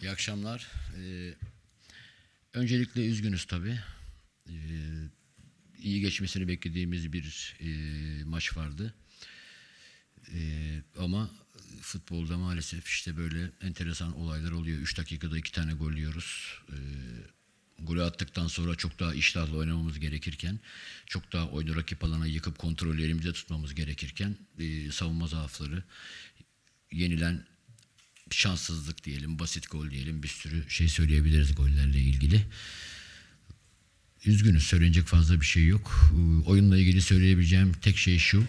İyi akşamlar. Ee, öncelikle üzgünüz tabii. Ee, iyi geçmesini beklediğimiz bir e, maç vardı. Ee, ama futbolda maalesef işte böyle enteresan olaylar oluyor. 3 dakikada iki tane gol yiyoruz. Ee, golü attıktan sonra çok daha iştahlı oynamamız gerekirken, çok daha oyunu rakip alana yıkıp kontrolü elimizde tutmamız gerekirken e, savunma zaafları, yenilen şanssızlık diyelim, basit gol diyelim bir sürü şey söyleyebiliriz gollerle ilgili. Üzgünüz söylenecek fazla bir şey yok. Ee, Oyunla ilgili söyleyebileceğim tek şey şu.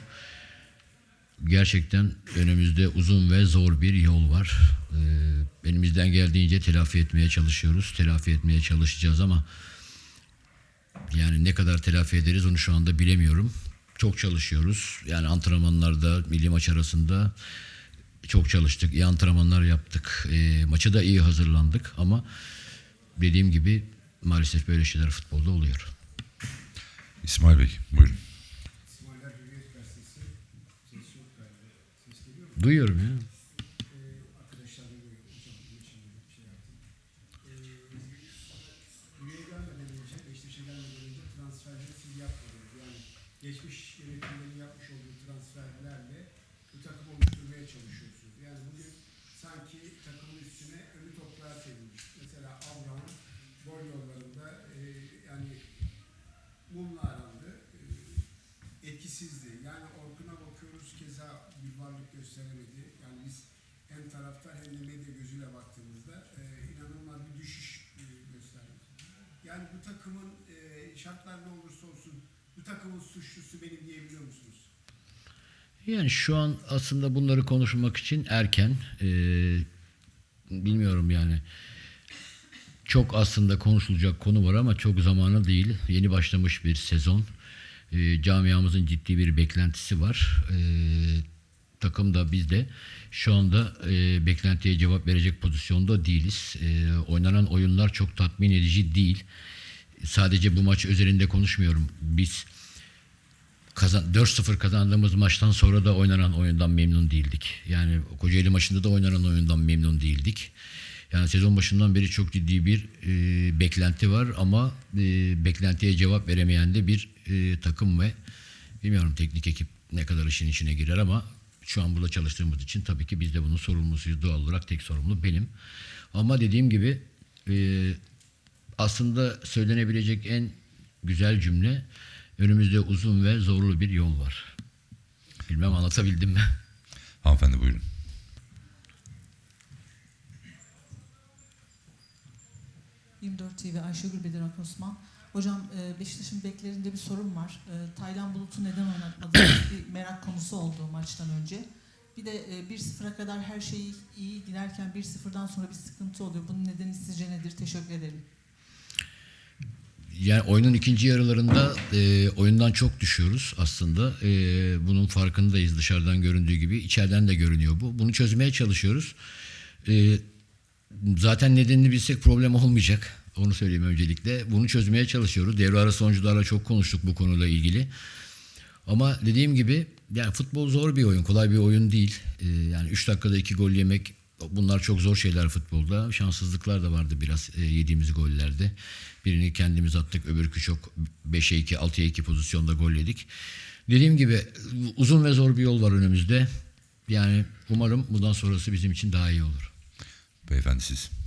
Gerçekten önümüzde uzun ve zor bir yol var. Ee, elimizden geldiğince telafi etmeye çalışıyoruz. Telafi etmeye çalışacağız ama yani ne kadar telafi ederiz onu şu anda bilemiyorum. Çok çalışıyoruz. Yani antrenmanlarda, milli maç arasında çok çalıştık. iyi antrenmanlar yaptık. E, maça da iyi hazırlandık ama dediğim gibi maalesef böyle şeyler futbolda oluyor. İsmail Bey buyurun. İsmail'ler Hürriyet Gazetesi. Ses yok galiba. Ses geliyor mu? Duyuyorum ya. Ee, arkadaşlar da görüyor. Hocam geçen bir şey yaptım. Ee, Hürriyet'e gelmeden önce, Beşiktaş'a gelmeden önce transferleri siz yapmadınız. Yani geçmiş yönetimlerin yapmış olduğu transferlerle bu takımı oluşturmaya çalışıyorsunuz. Yani bugün sanki takımın üstüne ölü toprağa serilmiş. Mesela Abraham gol yollarında e, yani mumla arandı. E, etkisizdi. Yani Orkun'a bakıyoruz keza bir varlık gösteremedi. Yani biz hem taraftar hem de medya gözüyle baktığımızda e, inanılmaz bir düşüş e, gösterdi. Yani bu takımın e, şartlar ne olursa olsun bu takımın suçlusu benim diyebiliyor musunuz? Yani şu an aslında bunları konuşmak için erken. Ee, bilmiyorum yani. Çok aslında konuşulacak konu var ama çok zamanı değil. Yeni başlamış bir sezon. Ee, camiamızın ciddi bir beklentisi var. Ee, takım da biz de şu anda e, beklentiye cevap verecek pozisyonda değiliz. Ee, oynanan oyunlar çok tatmin edici değil. Sadece bu maç özelinde konuşmuyorum. Biz kazan 4-0 kazandığımız maçtan sonra da oynanan oyundan memnun değildik. Yani Kocaeli maçında da oynanan oyundan memnun değildik. Yani sezon başından beri çok ciddi bir e, beklenti var ama e, beklentiye cevap veremeyen de bir e, takım ve bilmiyorum teknik ekip ne kadar işin içine girer ama şu an burada çalıştığımız için tabii ki biz de bunun sorumlusuyuz. Doğal olarak tek sorumlu benim. Ama dediğim gibi e, aslında söylenebilecek en güzel cümle önümüzde uzun ve zorlu bir yol var. Bilmem anlatabildim mi? Hanımefendi buyurun. Hı. 24 TV Ayşegül Bedirak Osman. Hocam e, Beşiktaş'ın beklerinde bir sorun var. E, Taylan Bulut'u neden oynatmadı? bir merak konusu oldu maçtan önce. Bir de e, 1-0'a kadar her şey iyi giderken 1-0'dan sonra bir sıkıntı oluyor. Bunun nedeni sizce nedir? Teşekkür ederim. Yani oyunun ikinci yarılarında e, oyundan çok düşüyoruz aslında. E, bunun farkındayız dışarıdan göründüğü gibi. içeriden de görünüyor bu. Bunu çözmeye çalışıyoruz. E, zaten nedenini bilsek problem olmayacak. Onu söyleyeyim öncelikle. Bunu çözmeye çalışıyoruz. Devre arası oyuncularla çok konuştuk bu konuyla ilgili. Ama dediğim gibi yani futbol zor bir oyun, kolay bir oyun değil. Ee, yani 3 dakikada 2 gol yemek bunlar çok zor şeyler futbolda. Şanssızlıklar da vardı biraz e, yediğimiz gollerde. Birini kendimiz attık, öbürkü çok 5'e 2, 6'ya 2 pozisyonda gol yedik. Dediğim gibi uzun ve zor bir yol var önümüzde. Yani umarım bundan sonrası bizim için daha iyi olur. Beyefendi siz.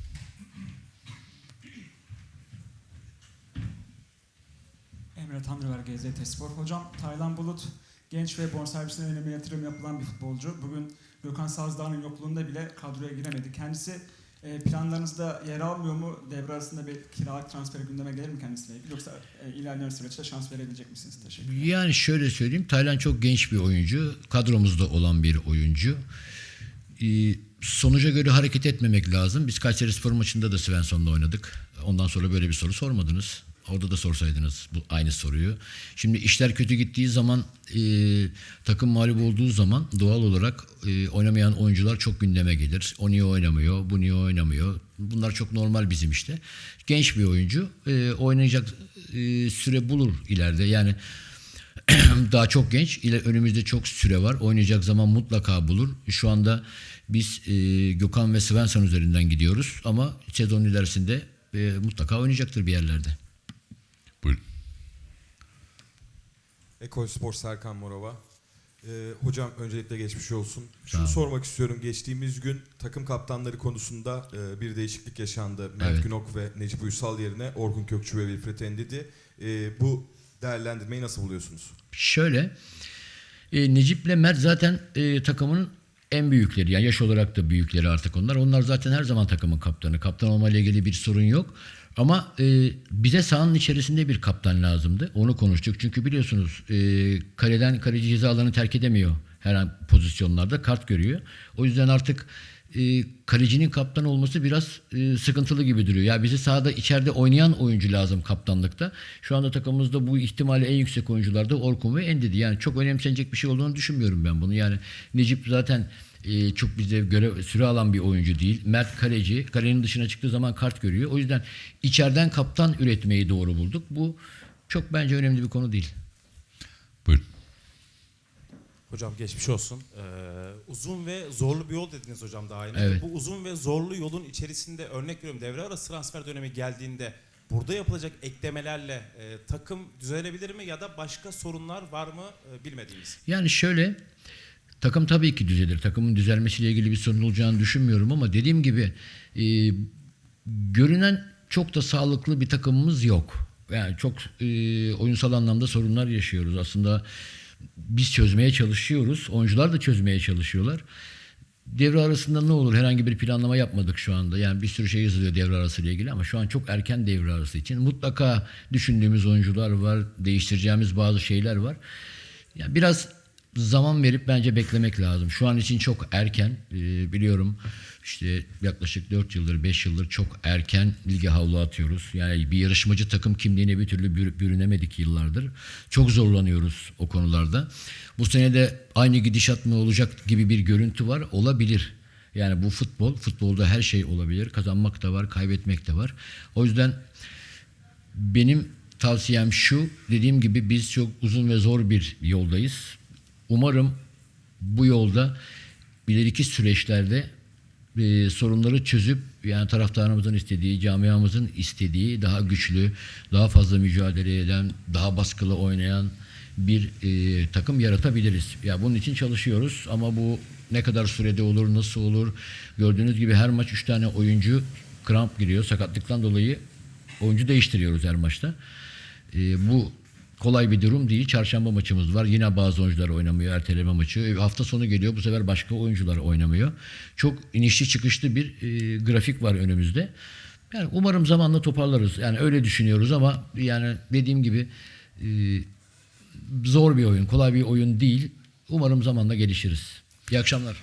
Emre Tanrıver GZT Spor. Hocam Taylan Bulut genç ve bonservisine önemli yatırım yapılan bir futbolcu. Bugün Gökhan Sazdağ'ın yokluğunda bile kadroya giremedi. Kendisi e, planlarınızda yer almıyor mu? Devre arasında bir kiralık transferi gündeme gelir mi kendisiyle ilgili? Yoksa e, ilerleyen süreçte şans verebilecek misiniz? Teşekkür Yani şöyle söyleyeyim. Taylan çok genç bir oyuncu. Kadromuzda olan bir oyuncu. Ee, sonuca göre hareket etmemek lazım. Biz Kayseri Spor maçında da Svensson'la oynadık. Ondan sonra böyle bir soru sormadınız. Orada da sorsaydınız bu aynı soruyu. Şimdi işler kötü gittiği zaman e, takım mağlup olduğu zaman doğal olarak e, oynamayan oyuncular çok gündeme gelir. O niye oynamıyor, bu niye oynamıyor. Bunlar çok normal bizim işte. Genç bir oyuncu e, oynayacak e, süre bulur ileride. Yani daha çok genç. İle önümüzde çok süre var. Oynayacak zaman mutlaka bulur. Şu anda Biz e, Gökhan ve Svensson üzerinden gidiyoruz ama sezon ilerisinde e, mutlaka oynayacaktır bir yerlerde. Buyurun. Ekol Spor Serkan Morova. Ee, hocam öncelikle geçmiş olsun. Şunu olun. sormak istiyorum. Geçtiğimiz gün takım kaptanları konusunda e, bir değişiklik yaşandı. Mert Evet. Günok ve Necip Uysal yerine Orkun Kökçü ve Wilfred Endidi. Ee, bu değerlendirmeyi nasıl buluyorsunuz? Şöyle, e, Necip'le Mert zaten e, takımın en büyükleri. Yani yaş olarak da büyükleri artık onlar. Onlar zaten her zaman takımın kaptanı. Kaptan olmayla ilgili bir sorun yok. Ama e, bize sahanın içerisinde bir kaptan lazımdı. Onu konuştuk. Çünkü biliyorsunuz e, kaleden kaleci ceza alanı terk edemiyor her an pozisyonlarda. Kart görüyor. O yüzden artık e, kalecinin kaptan olması biraz e, sıkıntılı gibi duruyor. Ya bizi sahada içeride oynayan oyuncu lazım kaptanlıkta. Şu anda takımımızda bu ihtimali en yüksek oyuncular da Orkun ve Endidi. Yani çok önemsenecek bir şey olduğunu düşünmüyorum ben bunu. Yani Necip zaten e, çok bize göre süre alan bir oyuncu değil. Mert kaleci. Kalenin dışına çıktığı zaman kart görüyor. O yüzden içeriden kaptan üretmeyi doğru bulduk. Bu çok bence önemli bir konu değil. Hocam geçmiş olsun. Ee, uzun ve zorlu bir yol dediniz hocam daha yeni. Evet. Bu uzun ve zorlu yolun içerisinde örnek veriyorum devre arası transfer dönemi geldiğinde burada yapılacak eklemelerle e, takım düzelebilir mi ya da başka sorunlar var mı e, bilmediğimiz? Yani şöyle takım tabii ki düzelir. Takımın düzelmesiyle ilgili bir sorun olacağını düşünmüyorum ama dediğim gibi e, görünen çok da sağlıklı bir takımımız yok. Yani çok e, oyunsal anlamda sorunlar yaşıyoruz. Aslında biz çözmeye çalışıyoruz. Oyuncular da çözmeye çalışıyorlar. Devre arasında ne olur? Herhangi bir planlama yapmadık şu anda. Yani bir sürü şey yazılıyor devre arası ile ilgili ama şu an çok erken devre arası için. Mutlaka düşündüğümüz oyuncular var, değiştireceğimiz bazı şeyler var. Yani biraz zaman verip bence beklemek lazım. Şu an için çok erken. Ee, biliyorum işte yaklaşık 4 yıldır 5 yıldır çok erken lige havlu atıyoruz. Yani bir yarışmacı takım kimliğine bir türlü bür- bürünemedik yıllardır. Çok zorlanıyoruz o konularda. Bu sene de aynı gidişat mı olacak gibi bir görüntü var. Olabilir. Yani bu futbol, futbolda her şey olabilir. Kazanmak da var, kaybetmek de var. O yüzden benim tavsiyem şu, dediğim gibi biz çok uzun ve zor bir yoldayız. Umarım bu yolda ileriki süreçlerde e, sorunları çözüp yani taraftarımızın istediği, camiamızın istediği daha güçlü, daha fazla mücadele eden, daha baskılı oynayan bir e, takım yaratabiliriz. Ya bunun için çalışıyoruz ama bu ne kadar sürede olur, nasıl olur? Gördüğünüz gibi her maç 3 tane oyuncu kramp giriyor. Sakatlıktan dolayı oyuncu değiştiriyoruz her maçta. E, bu kolay bir durum değil. Çarşamba maçımız var. Yine bazı oyuncular oynamıyor. Erteleme maçı. E, hafta sonu geliyor. Bu sefer başka oyuncular oynamıyor. Çok inişli çıkışlı bir e, grafik var önümüzde. Yani umarım zamanla toparlarız. Yani öyle düşünüyoruz ama yani dediğim gibi e, zor bir oyun, kolay bir oyun değil. Umarım zamanla gelişiriz. İyi akşamlar.